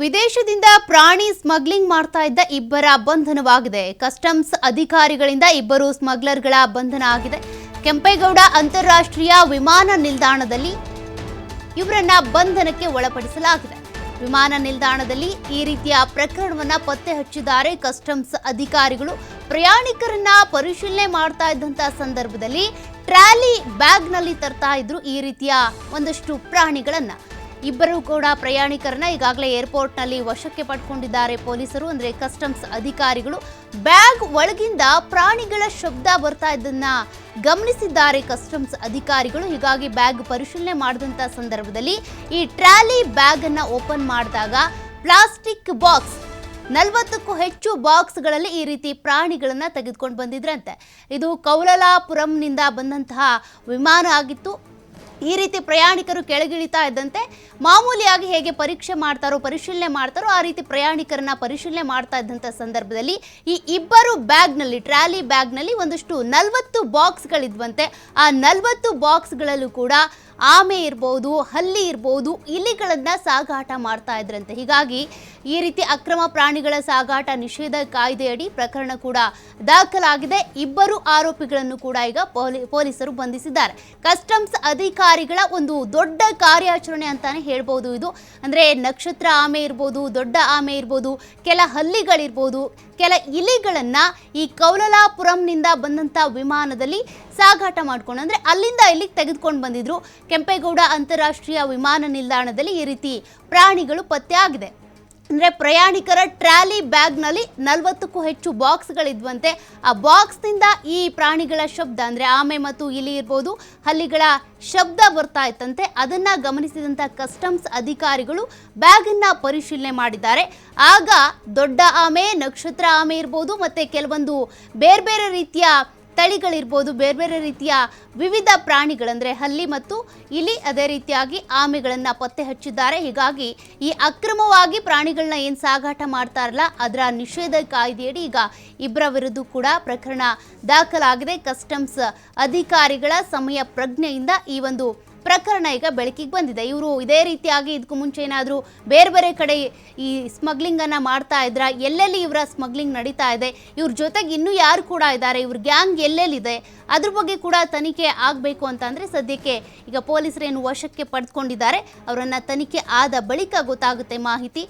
ವಿದೇಶದಿಂದ ಪ್ರಾಣಿ ಸ್ಮಗ್ಲಿಂಗ್ ಮಾಡ್ತಾ ಇದ್ದ ಇಬ್ಬರ ಬಂಧನವಾಗಿದೆ. ಕಸ್ಟಮ್ಸ್ ಅಧಿಕಾರಿಗಳಿಂದ ಇಬ್ಬರು ಸ್ಮಗ್ಲರ್ಗಳ ಬಂಧನ ಆಗಿದೆ. ಕೆಂಪೇಗೌಡ ಅಂತಾರಾಷ್ಟ್ರೀಯ ವಿಮಾನ ನಿಲ್ದಾಣದಲ್ಲಿ ಇವರನ್ನ ಬಂಧನಕ್ಕೆ ಒಳಪಡಿಸಲಾಗಿದೆ. ವಿಮಾನ ನಿಲ್ದಾಣದಲ್ಲಿ ಈ ರೀತಿಯ ಪ್ರಕರಣವನ್ನ ಪತ್ತೆ ಹಚ್ಚಿದ್ದಾರೆ. ಕಸ್ಟಮ್ಸ್ ಅಧಿಕಾರಿಗಳು ಪ್ರಯಾಣಿಕರನ್ನ ಪರಿಶೀಲನೆ ಮಾಡ್ತಾ ಇದ್ದಂತ ಸಂದರ್ಭದಲ್ಲಿ ಟ್ರಾಲಿ ಬ್ಯಾಗ್ನಲ್ಲಿ ತರ್ತಾ ಇದ್ರು ಈ ರೀತಿಯ ಒಂದಷ್ಟು ಪ್ರಾಣಿಗಳನ್ನ. ಇಬ್ಬರು ಕೂಡ ಪ್ರಯಾಣಿಕರನ್ನ ಈಗಾಗಲೇ ಏರ್ಪೋರ್ಟ್ನಲ್ಲಿ ವಶಕ್ಕೆ ಪಡ್ಕೊಂಡಿದ್ದಾರೆ ಪೊಲೀಸರು. ಅಂದ್ರೆ ಕಸ್ಟಮ್ಸ್ ಅಧಿಕಾರಿಗಳು. ಬ್ಯಾಗ್ ಒಳಗಿಂದ ಪ್ರಾಣಿಗಳ ಶಬ್ದ ಬರ್ತಾ ಇದ್ದನ್ನ ಗಮನಿಸಿದ್ದಾರೆ ಕಸ್ಟಮ್ಸ್ ಅಧಿಕಾರಿಗಳು. ಹೀಗಾಗಿ ಬ್ಯಾಗ್ ಪರಿಶೀಲನೆ ಮಾಡಿದಂತ ಸಂದರ್ಭದಲ್ಲಿ ಈ ಟ್ರಾಲಿ ಬ್ಯಾಗ್ ಅನ್ನ ಓಪನ್ ಮಾಡಿದಾಗ ಪ್ಲಾಸ್ಟಿಕ್ ಬಾಕ್ಸ್, ನಲವತ್ತಕ್ಕೂ ಹೆಚ್ಚು ಬಾಕ್ಸ್ಗಳಲ್ಲಿ ಈ ರೀತಿ ಪ್ರಾಣಿಗಳನ್ನು ತೆಗೆದುಕೊಂಡು ಬಂದಿದ್ರಂತೆ. ಇದು ಕೌಲಲಾಪುರಂನಿಂದ ಬಂದಂತಹ ವಿಮಾನ ಆಗಿತ್ತು. ಈ ರೀತಿ ಪ್ರಯಾಣಿಕರು ಕೆಳಗಿಳಿತಾ ಇದ್ದಂತೆ ಮಾಮೂಲಿಯಾಗಿ ಹೇಗೆ ಪರೀಕ್ಷೆ ಮಾಡ್ತಾರೋ, ಪರಿಶೀಲನೆ ಮಾಡ್ತಾರೋ, ಆ ರೀತಿ ಪ್ರಯಾಣಿಕರನ್ನ ಪರಿಶೀಲನೆ ಮಾಡ್ತಾ ಇದ್ದಂಥ ಸಂದರ್ಭದಲ್ಲಿ ಈ ಇಬ್ಬರು ಬ್ಯಾಗ್ನಲ್ಲಿ, ಟ್ರಾಲಿ ಬ್ಯಾಗ್ನಲ್ಲಿ ಒಂದಷ್ಟು ನಲವತ್ತು ಬಾಕ್ಸ್ಗಳಿದ್ವಂತೆ. ಆ ನಲವತ್ತು ಬಾಕ್ಸ್ಗಳಲ್ಲೂ ಕೂಡ ಆಮೆ ಇರ್ಬೋದು, ಹಲ್ಲಿ ಇರ್ಬೋದು, ಇಲಿಗಳನ್ನ ಸಾಗಾಟ ಮಾಡ್ತಾ ಇದ್ರಂತೆ. ಹೀಗಾಗಿ ಈ ರೀತಿ ಅಕ್ರಮ ಪ್ರಾಣಿಗಳ ಸಾಗಾಟ ನಿಷೇಧ ಕಾಯ್ದೆಯಡಿ ಪ್ರಕರಣ ಕೂಡ ದಾಖಲಾಗಿದೆ. ಇಬ್ಬರು ಆರೋಪಿಗಳನ್ನು ಕೂಡ ಈಗ ಪೊಲೀ- ಪೊಲೀಸರು ಬಂಧಿಸಿದ್ದಾರೆ. ಕಸ್ಟಮ್ಸ್ ಅಧಿಕಾರಿಗಳ ಒಂದು ದೊಡ್ಡ ಕಾರ್ಯಾಚರಣೆ ಅಂತಾನೆ ಹೇಳ್ಬೋದು ಇದು. ಅಂದ್ರೆ ನಕ್ಷತ್ರ ಆಮೆ ಇರ್ಬೋದು, ದೊಡ್ಡ ಆಮೆ ಇರ್ಬೋದು, ಕೆಲ ಹಲ್ಲಿಗಳಿರ್ಬೋದು, ಕೆಲ ಇಲಿಗಳನ್ನ ಈ ಕೌಲಲಾಪುರಂನಿಂದ ಬಂದಂತ ವಿಮಾನದಲ್ಲಿ ಸಾಗಾಟ ಮಾಡ್ಕೊಂಡು, ಅಂದ್ರೆ ಅಲ್ಲಿಂದ ಇಲ್ಲಿಗೆ ತೆಗೆದುಕೊಂಡು ಬಂದಿದ್ರು. ಕೆಂಪೇಗೌಡ ಅಂತಾರಾಷ್ಟ್ರೀಯ ವಿಮಾನ ನಿಲ್ದಾಣದಲ್ಲಿ ಈ ರೀತಿ ಪ್ರಾಣಿಗಳು ಪತ್ತೆ ಆಗಿದೆ ಅಂದ್ರೆ ಪ್ರಯಾಣಿಕರ ಟ್ರಾಲಿ ಬ್ಯಾಗ್ನಲ್ಲಿ ನಲವತ್ತಕ್ಕೂ ಹೆಚ್ಚು ಬಾಕ್ಸ್ಗಳಿದ್ವಂತೆ. ಆ ಬಾಕ್ಸ್ನಿಂದ ಈ ಪ್ರಾಣಿಗಳ ಶಬ್ದ, ಅಂದ್ರೆ ಆಮೆ ಮತ್ತು ಇಲಿ ಇರ್ಬೋದು, ಹಲ್ಲಿಗಳ ಶಬ್ದ ಬರ್ತಾ ಇತ್ತಂತೆ. ಅದನ್ನ ಗಮನಿಸಿದಂತ ಕಸ್ಟಮ್ಸ್ ಅಧಿಕಾರಿಗಳು ಬ್ಯಾಗ್ ಅನ್ನ ಪರಿಶೀಲನೆ ಮಾಡಿದ್ದಾರೆ. ಆಗ ದೊಡ್ಡ ಆಮೆ, ನಕ್ಷತ್ರ ಆಮೆ ಇರ್ಬೋದು, ಮತ್ತೆ ಕೆಲವೊಂದು ಬೇರೆ ಬೇರೆ ರೀತಿಯ ತಳಿಗಳಿರ್ಬೋದು, ಬೇರೆ ಬೇರೆ ರೀತಿಯ ವಿವಿಧ ಪ್ರಾಣಿಗಳಂದರೆ ಹಲ್ಲಿ ಮತ್ತು ಇಲಿ ಅದೇ ರೀತಿಯಾಗಿ ಆಮೆಗಳನ್ನು ಪತ್ತೆ ಹಚ್ಚಿದ್ದಾರೆ. ಹೀಗಾಗಿ ಈ ಅಕ್ರಮವಾಗಿ ಪ್ರಾಣಿಗಳನ್ನ ಏನು ಸಾಗಾಟ ಮಾಡ್ತಾರಲ್ಲ, ಅದರ ನಿಷೇಧ ಕಾಯ್ದೆಯಡಿ ಈಗ ಇಬ್ಬರ ವಿರುದ್ಧ ಕೂಡ ಪ್ರಕರಣ ದಾಖಲಾಗಿದೆ. ಕಸ್ಟಮ್ಸ್ ಅಧಿಕಾರಿಗಳ ಸಮಯ ಪ್ರಜ್ಞೆಯಿಂದ ಈ ಒಂದು ಪ್ರಕರಣ ಈಗ ಬೆಳಕಿಗೆ ಬಂದಿದೆ. ಇವರು ಇದೇ ರೀತಿಯಾಗಿ ಇದಕ್ಕೂ ಮುಂಚೆ ಏನಾದರೂ ಬೇರೆ ಬೇರೆ ಕಡೆ ಈ ಸ್ಮಗ್ಲಿಂಗನ್ನು ಮಾಡ್ತಾ ಇದ್ರ? ಎಲ್ಲೆಲ್ಲಿ ಇವರ ಸ್ಮಗ್ಲಿಂಗ್ ನಡೀತಾ ಇದೆ? ಇವ್ರ ಜೊತೆಗೆ ಇನ್ನೂ ಯಾರು ಕೂಡ ಇದ್ದಾರೆ ಇವ್ರ ಗ್ಯಾಂಗ್ ಎಲ್ಲೆಲ್ಲಿದೆ? ಅದ್ರ ಬಗ್ಗೆ ಕೂಡ ತನಿಖೆ ಆಗಬೇಕು ಅಂತ ಅಂದರೆ ಸದ್ಯಕ್ಕೆ ಈಗ ಪೊಲೀಸರೇನು ವಶಕ್ಕೆ ಪಡೆದುಕೊಂಡಿದ್ದಾರೆ ಅವರನ್ನು ತನಿಖೆ ಆದ ಬಳಿಕ ಗೊತ್ತಾಗುತ್ತೆ ಮಾಹಿತಿ.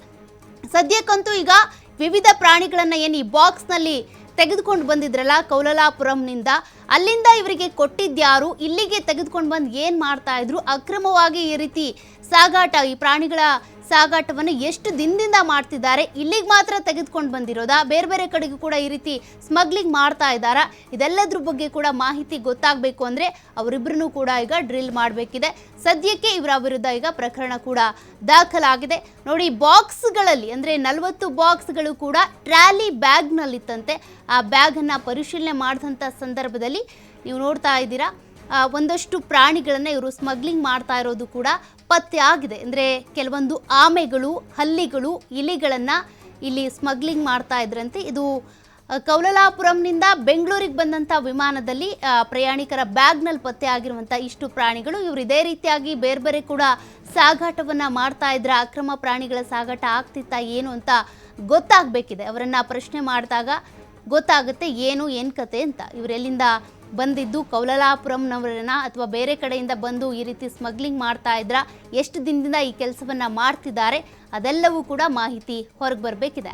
ಸದ್ಯಕ್ಕಂತೂ ಈಗ ವಿವಿಧ ಪ್ರಾಣಿಗಳನ್ನು ಏನು ಈ ಬಾಕ್ಸ್ನಲ್ಲಿ ತೆಗೆದುಕೊಂಡು ಬಂದಿದ್ರಲ್ಲ ಕೌಲಲಾಪುರಂನಿಂದ ಅಲ್ಲಿಂದ ಇವರಿಗೆ ಕೊಟ್ಟಿದ್ಯಾರು ಇಲ್ಲಿಗೆ ತೆಗೆದುಕೊಂಡು ಬಂದು ಏನು ಮಾಡ್ತಾ ಇದ್ರು? ಅಕ್ರಮವಾಗಿ ಈ ರೀತಿ ಸಾಗಾಟ ಈ ಪ್ರಾಣಿಗಳ ಸಾಗಾಟವನ್ನು ಎಷ್ಟು ದಿನದಿಂದ ಮಾಡ್ತಿದ್ದಾರೆ, ಇಲ್ಲಿಗೆ ಮಾತ್ರ ತೆಗೆದುಕೊಂಡು ಬಂದಿರೋದಾ? ಬೇರೆ ಬೇರೆ ಕಡೆಗೂ ಕೂಡ ಈ ರೀತಿ ಸ್ಮಗ್ಲಿಂಗ್ ಮಾಡ್ತಾ ಇದ್ದಾರಾ? ಇದೆಲ್ಲದ್ರ ಬಗ್ಗೆ ಕೂಡ ಮಾಹಿತಿ ಗೊತ್ತಾಗಬೇಕು ಅಂದರೆ ಅವರಿಬ್ಬರನ್ನೂ ಕೂಡ ಈಗ ಡ್ರಿಲ್ ಮಾಡಬೇಕಿದೆ. ಸದ್ಯಕ್ಕೆ ಇವರ ವಿರುದ್ಧ ಈಗ ಪ್ರಕರಣ ಕೂಡ ದಾಖಲಾಗಿದೆ. ನೋಡಿ, ಬಾಕ್ಸ್ಗಳಲ್ಲಿ, ಅಂದರೆ ನಲವತ್ತು ಬಾಕ್ಸ್ಗಳು ಕೂಡ ಟ್ರಾಲಿ ಬ್ಯಾಗ್ನಲ್ಲಿತ್ತಂತೆ. ಆ ಬ್ಯಾಗನ್ನು ಪರಿಶೀಲನೆ ಮಾಡಿದಂಥ ಸಂದರ್ಭದಲ್ಲಿ ನೀವು ನೋಡ್ತಾ ಇದ್ದೀರಾ ಒಂದಷ್ಟು ಪ್ರಾಣಿಗಳನ್ನು ಇವರು ಸ್ಮಗ್ಲಿಂಗ್ ಮಾಡ್ತಾ ಇರೋದು ಕೂಡ ಪತ್ತೆ ಆಗಿದೆ. ಅಂದರೆ ಕೆಲವೊಂದು ಆಮೆಗಳು, ಹಲ್ಲಿಗಳು, ಇಲಿಗಳನ್ನು ಇಲ್ಲಿ ಸ್ಮಗ್ಲಿಂಗ್ ಮಾಡ್ತಾ ಇದ್ರಂತೆ. ಇದು ಕೌಲಲಾಪುರಂನಿಂದ ಬೆಂಗಳೂರಿಗೆ ಬಂದಂಥ ವಿಮಾನದಲ್ಲಿ ಪ್ರಯಾಣಿಕರ ಬ್ಯಾಗ್ನಲ್ಲಿ ಪತ್ತೆ ಆಗಿರುವಂಥ ಇಷ್ಟು ಪ್ರಾಣಿಗಳು ಇವರು ಇದೇ ರೀತಿಯಾಗಿ ಬೇರೆ ಬೇರೆ ಕೂಡ ಸಾಗಾಟವನ್ನು ಮಾಡ್ತಾ ಇದ್ರ, ಅಕ್ರಮ ಪ್ರಾಣಿಗಳ ಸಾಗಾಟ ಆಗ್ತಿತ್ತಾ ಏನು ಅಂತ ಗೊತ್ತಾಗಬೇಕಿದೆ. ಅವರನ್ನು ಪ್ರಶ್ನೆ ಮಾಡಿದಾಗ ಗೊತ್ತಾಗುತ್ತೆ ಏನು ಏನು ಕತೆ ಅಂತ. ಇವರೆಲ್ಲಿಂದ ಬಂದಿದ್ದು ಕೌಲಲಾಪುರಂನವರನ್ನ ಅಥವಾ ಬೇರೆ ಕಡೆಯಿಂದ ಬಂದು ಈ ರೀತಿ ಸ್ಮಗ್ಲಿಂಗ್ ಮಾಡ್ತಾ ಇದ್ರ, ಎಷ್ಟು ದಿನದಿಂದ ಈ ಕೆಲಸವನ್ನ ಮಾಡ್ತಿದ್ದಾರೆ ಅದೆಲ್ಲವೂ ಕೂಡ ಮಾಹಿತಿ ಹೊರಗೆ ಬರಬೇಕಿದೆ.